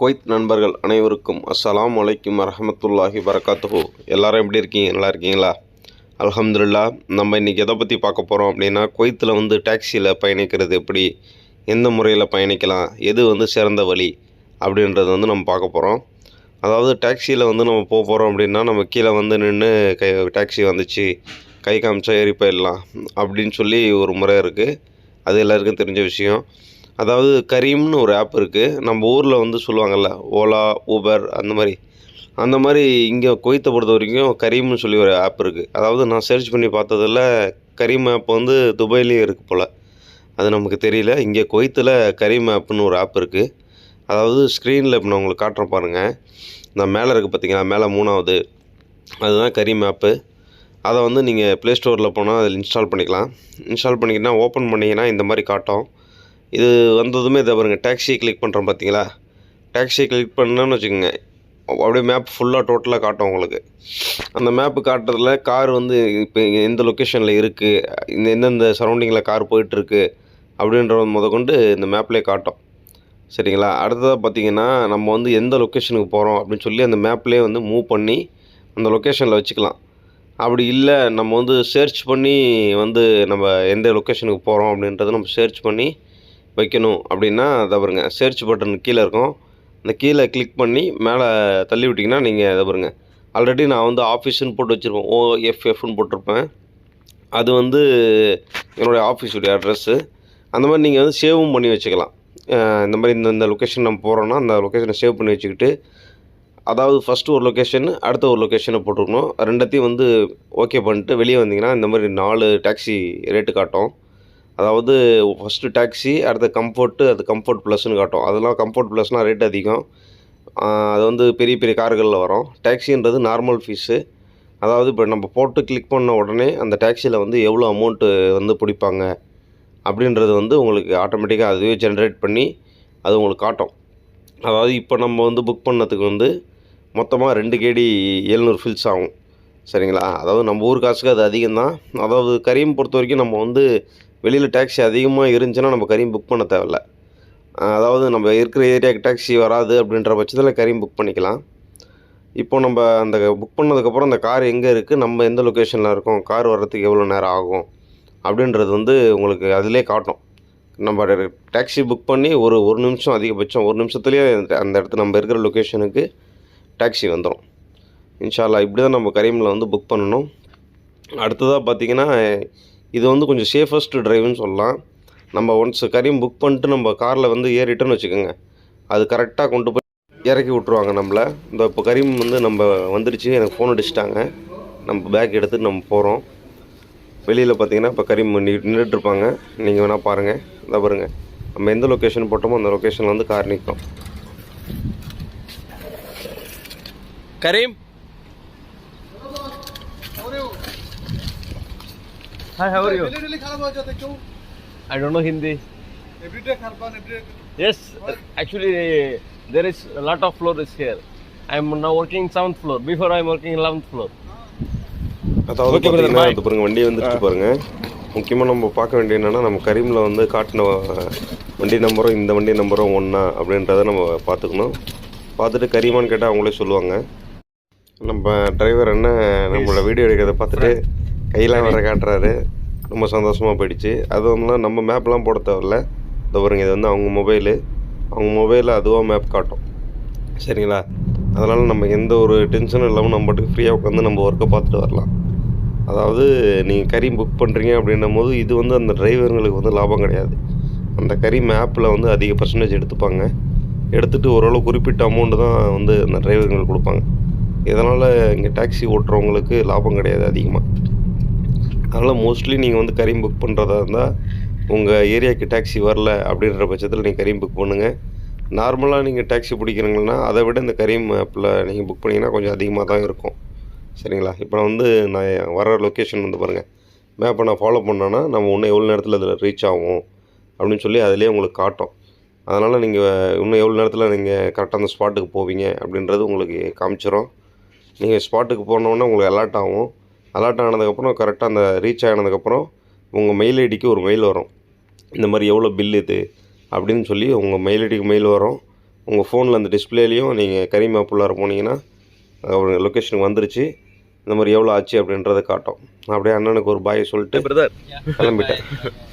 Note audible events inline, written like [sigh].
Kuwait நண்பர்கள் அனைவருக்கும் அஸ்ஸலாம் அலைக்கும் வரமத்துல்லாஹி வரகாத்துஹு எல்லாரும் எப்படி இருக்கீங்க? நல்லா இருக்கீங்களா? அலமதுல்லா நம்ம இன்றைக்கி எதை பற்றி பார்க்க போகிறோம் அப்படின்னா குவைத்தில் வந்து டாக்ஸியில் பயணிக்கிறது எப்படி? எந்த முறையில் பயணிக்கலாம்? எது வந்து சிறந்த வழி? அப்படின்றது வந்து நம்ம பார்க்க போகிறோம் அதாவது டாக்ஸியில் வந்து நம்ம போக போகிறோம் அப்படின்னா நம்ம கீழே வந்து நின்று கை டாக்ஸி வந்துச்சு கை காமிச்சா ஏறி போயிடலாம் அப்படின்னு சொல்லி ஒரு முறை இருக்குது அது எல்லாருக்கும் தெரிஞ்ச விஷயம். அதாவது கரீம்னு ஒரு ஆப் இருக்குது நம்ம ஊரில் வந்து சொல்லுவாங்கள்ல ஓலா ஊபர் அந்த மாதிரி. அந்த மாதிரி இங்கே குவைத்தை பொறுத்த வரைக்கும் கரீம்னு சொல்லி ஒரு ஆப் இருக்குது அதாவது நான் சர்ச் பண்ணி பார்த்ததில் கரீம் ஆப் வந்து துபாயிலையும் இருக்குது போல். அது நமக்கு தெரியல. இங்கே குவைத்தில் கரீம் ஆப்னு ஒரு ஆப் இருக்குது அதாவது ஸ்க்ரீனில் இப்போ நான் உங்களுக்கு காட்டுறேன் பாருங்கள் நான் மேலே இருக்குது பார்த்தீங்களா மேலே மூணாவது. அதுதான் கரீம் ஆப்பு அதை வந்து நீங்கள் ப்ளே ஸ்டோரில் போனால் அதில் இன்ஸ்டால் பண்ணிக்கலாம். இன்ஸ்டால் பண்ணிக்கிட்டால் ஓப்பன் பண்ணிங்கன்னா இந்த மாதிரி காட்டும். இது வந்ததுமே இதை பாருங்கள் டாக்ஸியை கிளிக் பண்ணுறோம் பார்த்தீங்களா டாக்ஸியை கிளிக் பண்ணோன்னு வச்சுக்கோங்க. அப்படியே மேப் ஃபுல்லாக டோட்டலாக காட்டும் உங்களுக்கு. அந்த மேப்பு காட்டுறதுல கார் வந்து இப்போ எந்த லொக்கேஷனில் இருக்குது இந்த எந்தெந்த சரௌண்டிங்கில் கார் போயிட்டுருக்கு அப்படின்றத முத கொண்டு இந்த மேப்லேயே காட்டும். சரிங்களா? அடுத்ததாக பார்த்தீங்கன்னா நம்ம வந்து எந்த லொக்கேஷனுக்கு போகிறோம் அப்படின்னு சொல்லி அந்த மேப்லேயே வந்து மூவ் பண்ணி அந்த லொக்கேஷனில் வச்சுக்கலாம். அப்படி இல்லை நம்ம வந்து சர்ச் பண்ணி வந்து நம்ம எந்த லொக்கேஷனுக்கு போகிறோம் அப்படின்றத நம்ம சர்ச் பண்ணி வைக்கணும் அப்படின்னா அதை பாருங்கள் சர்ச் பட்டன் கீழே இருக்கும். அந்த கீழே கிளிக் பண்ணி மேலே தள்ளி விட்டிங்கன்னா நீங்கள் அதை பாருங்க. ஆல்ரெடி நான் வந்து ஆஃபீஸ்ன்னு போட்டு வச்சுருப்பேன். ஓஎஃப்எஃப்னு போட்டிருப்பேன். அது வந்து என்னுடைய ஆஃபீஸுடைய அட்ரஸ்ஸு அந்த மாதிரி நீங்கள் வந்து சேவும் பண்ணி வச்சுக்கலாம். இந்த மாதிரி இந்த இந்த லொக்கேஷன் நம்ம போகிறோன்னா அந்த லொக்கேஷனை சேவ் பண்ணி வச்சுக்கிட்டு அதாவது ஃபஸ்ட்டு ஒரு லொக்கேஷன் அடுத்த ஒரு லொக்கேஷனை போட்டுருக்கணும். ரெண்டத்தையும் வந்து ஓகே பண்ணிட்டு வெளியே வந்தீங்கன்னா இந்த மாதிரி நாலு டாக்ஸி ரேட்டு காட்டும். அதாவது ஃபஸ்ட்டு டாக்ஸி அடுத்த கம்ஃபர்ட்டு அது கம்ஃபர்ட் ப்ளஸ்னு காட்டும். அதெல்லாம் கம்ஃபர்ட் ப்ளஸ்னால் ரேட் அதிகம். அது வந்து பெரிய பெரிய கார்களில் வரும். டாக்ஸின்றது நார்மல் ஃபீஸு அதாவது இப்போ நம்ம போட்டு கிளிக் பண்ண உடனே அந்த டாக்ஸியில் வந்து எவ்வளோ அமௌண்ட்டு வந்து பிடிப்பாங்க? அப்படின்றது வந்து உங்களுக்கு ஆட்டோமேட்டிக்காக அதுவே ஜென்ரேட் பண்ணி அது உங்களுக்கு காட்டும். அதாவது இப்போ நம்ம வந்து புக் பண்ணதுக்கு வந்து மொத்தமாக ரெண்டு கேடி எழுநூறு ஃபில்ஸ் ஆகும். சரிங்களா? அதாவது நம்ம ஊர் காசுக்கு அது அதிகம் தான் அதாவது கரீம் பொறுத்த வரைக்கும் நம்ம வந்து வெளியில் டாக்ஸி அதிகமாக இருந்துச்சுன்னா நம்ம கரீம் புக் பண்ண தேவையில்ல. அதாவது நம்ம இருக்கிற ஏரியாவுக்கு டாக்ஸி வராது அப்படின்ற பட்சத்தில் கரீம் புக் பண்ணிக்கலாம். இப்போ நம்ம அந்த புக் பண்ணதுக்கப்புறம் அந்த கார் எங்கே இருக்குது நம்ம எந்த லொக்கேஷனில் இருக்கோம் கார் வர்றதுக்கு எவ்வளோ நேரம் ஆகும் அப்படின்றது வந்து உங்களுக்கு அதிலே காட்டும். நம்ம டாக்ஸி புக் பண்ணி ஒரு ஒரு நிமிஷம் அதிகபட்சம் ஒரு நிமிஷத்துலேயே அந்த இடத்துல நம்ம இருக்கிற லொக்கேஷனுக்கு டாக்ஸி வந்துடும் இன்ஷால்லா இப்படி தான் நம்ம கரீமில் வந்து புக் பண்ணணும். அடுத்ததாக பார்த்தீங்கன்னா இது வந்து கொஞ்சம் சேஃபஸ்ட் டிரைவ்னு சொல்லலாம். நம்ம ஒன்ஸ் கரீம் புக் பண்ணிட்டு நம்ம காரில் வந்து ஏறிட்டோன்னு வச்சுக்கோங்க. அது கரெக்டாக கொண்டு போய் இறக்கி விட்ருவாங்க நம்மளை. இந்த இப்போ கரீம் வந்து நம்ம வந்துடுச்சு எனக்கு ஃபோன் அடிச்சிட்டாங்க. நம்ம பேக் எடுத்து நம்ம போகிறோம் வெளியில் பார்த்தீங்கன்னா இப்போ கரீம் நின்றுட்டுருப்பாங்க நீங்கள் வேணால் பாருங்கள் இதை பாருங்கள் நம்ம எந்த லொக்கேஷன் போட்டோமோ அந்த லொக்கேஷனில் வந்து கார் நிற்கும் கரீம் Hi, how are you? I don't know Hindi. Every day Kharban, every day. Yes, actually there is a lot of floors here. I am now working seventh floor. Before I working eleventh floor. அதாவது பார்த்தீங்கன்னா அது பாருங்க வண்டி வந்துட்டு பாருங்க முக்கியமாக நம்ம பார்க்க வேண்டிய என்னென்னா நம்ம கரீமில் வந்து காட்டின வண்டி நம்பரும் இந்த வண்டி நம்பரும் ஒன்றா அப்படின்றத நம்ம பார்த்துக்கணும் பார்த்துட்டு கரீமான்னு கேட்டால் அவங்களே சொல்லுவாங்க நம்ம டிரைவர் என்ன நம்மளோட வீடியோ எடுக்கிறத பார்த்துட்டு கையெல்லாம் வர காட்டுறாரு. ரொம்ப சந்தோஷமாக போயிடுச்சு. அது வந்து நம்ம மேப்லாம் போட தேவையில்ல. இந்த பாருங்க இது வந்து அவங்க மொபைலு அவங்க மொபைலில் அதுவாக மேப் காட்டும். சரிங்களா? அதனால் நம்ம எந்த ஒரு டென்ஷனும் இல்லாமல் நம்ம பாட்டுக்கு ஃப்ரீயாக உட்காந்து நம்ம ஒர்க்கை பார்த்துட்டு வரலாம். அதாவது நீங்கள் கரீம் புக் பண்ணுறீங்க அப்படின்னும் போது இது வந்து அந்த டிரைவருங்களுக்கு வந்து லாபம் கிடையாது. அந்த கரீம் ஆப்பில் வந்து அதிக பர்சன்டேஜ் எடுத்துப்பாங்க. எடுத்துகிட்டு ஓரளவு குறிப்பிட்ட அமௌண்ட்டு தான் வந்து அந்த டிரைவருங்களுக்கு கொடுப்பாங்க. இதனால் இங்கே டாக்ஸி ஓட்டுறவங்களுக்கு லாபம் கிடையாது அதிகமாக அதனால் மோஸ்ட்லி நீங்கள் வந்து கரீம் புக் பண்ணுறதா இருந்தால் உங்கள் ஏரியாவுக்கு டாக்ஸி வரல அப்படின்ற பட்சத்தில் நீங்கள் கரீம் புக் பண்ணுங்கள் நார்மலாக நீங்கள் டாக்ஸி பிடிக்கிறீங்கன்னா அதை விட இந்த கரீம் ஆப்பில் நீங்கள் புக் பண்ணிங்கன்னா கொஞ்சம் அதிகமாக தான் இருக்கும். சரிங்களா? இப்போ நான் வந்து நான் வர லொக்கேஷன் வந்து பாருங்கள் மேப்பை நான் ஃபாலோ பண்ணேன்னா நம்ம இன்னும் எவ்வளோ நேரத்தில் அதில் ரீச் ஆகும் அப்படின்னு சொல்லி அதிலே உங்களுக்கு காட்டும். அதனால் நீங்கள் இன்னும் எவ்வளோ நேரத்தில் நீங்கள் கரெக்டாக அந்த ஸ்பாட்டுக்கு போவீங்க அப்படின்றது உங்களுக்கு காமிச்சிடும் நீங்கள் ஸ்பாட்டுக்கு போனோன்னே உங்களுக்கு அலர்ட் ஆகும். அலர்ட் ஆனதுக்கப்புறம் கரெக்டாக அந்த ரீச் ஆனதுக்கப்புறம் உங்கள் மெயில் ஐடிக்கு ஒரு மெயில் வரும். இந்த மாதிரி எவ்வளோ பில் இது? அப்படின்னு சொல்லி உங்கள் மெயில் ஐடிக்கு மெயில் வரும். உங்கள் ஃபோனில் அந்த டிஸ்பிளேலையும் நீங்கள் கரி மேப் உள்ளார போனீங்கன்னா அவங்க லொக்கேஷனுக்கு வந்துருச்சு. இந்த மாதிரி எவ்வளோ ஆச்சு அப்படின்றத காட்டும். அப்படியே அண்ணனுக்கு ஒரு பாய் சொல்லிட்டு பிரதர் கிளம்பிட்டேன். [laughs]